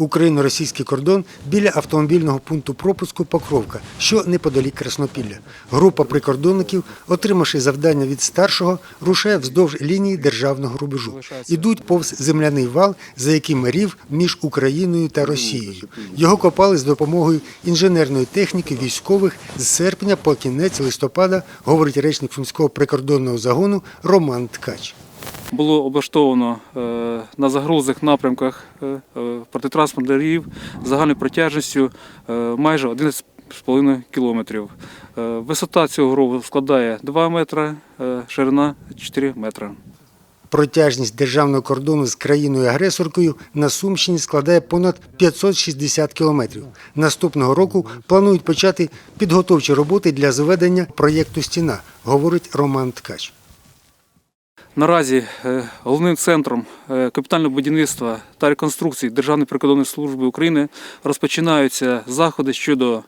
Україно-російський кордон біля автомобільного пункту пропуску Покровка, що неподалік Краснопілля. Група прикордонників, отримавши завдання від старшого, рушає вздовж лінії державного рубежу. Ідуть повз земляний вал, за яким рів між Україною та Росією. Його копали з допомогою інженерної техніки військових з серпня по кінець листопада, говорить речник Сумського прикордонного загону Роман Ткач. Було облаштовано е, на загрузних напрямках е, е, протитранспортних рів загальною протяжністю майже 11,5 кілометрів. Висота цього рову складає 2 метри, ширина 4 метри. Протяжність державного кордону з країною-агресоркою на Сумщині складає понад 560 кілометрів. Наступного року планують почати підготовчі роботи для зведення проєкту «Стіна», говорить Роман Ткач. Наразі е, головним центром е, капітального будівництва та реконструкції Державної прикордонної служби України розпочинаються заходи щодо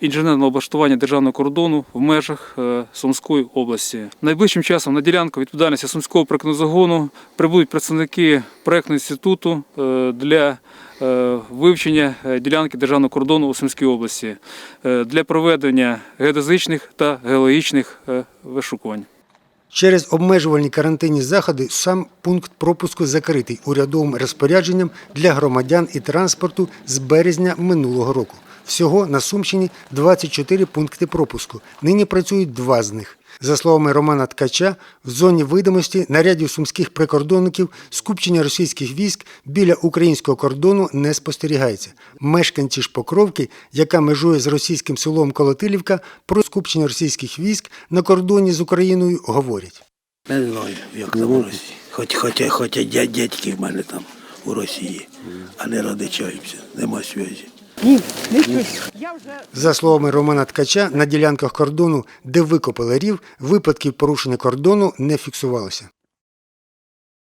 інженерного облаштування державного кордону в межах е, Сумської області. Найближчим часом на ділянку відповідальності Сумського прикордонного загону прибудуть представники проєктного інституту для вивчення ділянки державного кордону у Сумській області для проведення геодезичних та геологічних вишукувань. Через обмежувальні карантинні заходи сам пункт пропуску закритий урядовим розпорядженням для громадян і транспорту з березня минулого року. Всього на Сумщині 24 пункти пропуску. Нині працюють два з них. За словами Романа Ткача, в зоні видимості нарядів сумських прикордонників скупчення російських військ біля українського кордону не спостерігається. Мешканці ж Покровки, яка межує з російським селом Колотилівка, про скупчення російських військ на кордоні з Україною говорять. Не знаю, як там у Росії. Хоч, хоча, хоча дядьки в мене там у Росії, а не родичаємося, нема зв'язі. За словами Романа Ткача, на ділянках кордону, де викопали рів, випадків порушення кордону не фіксувалося.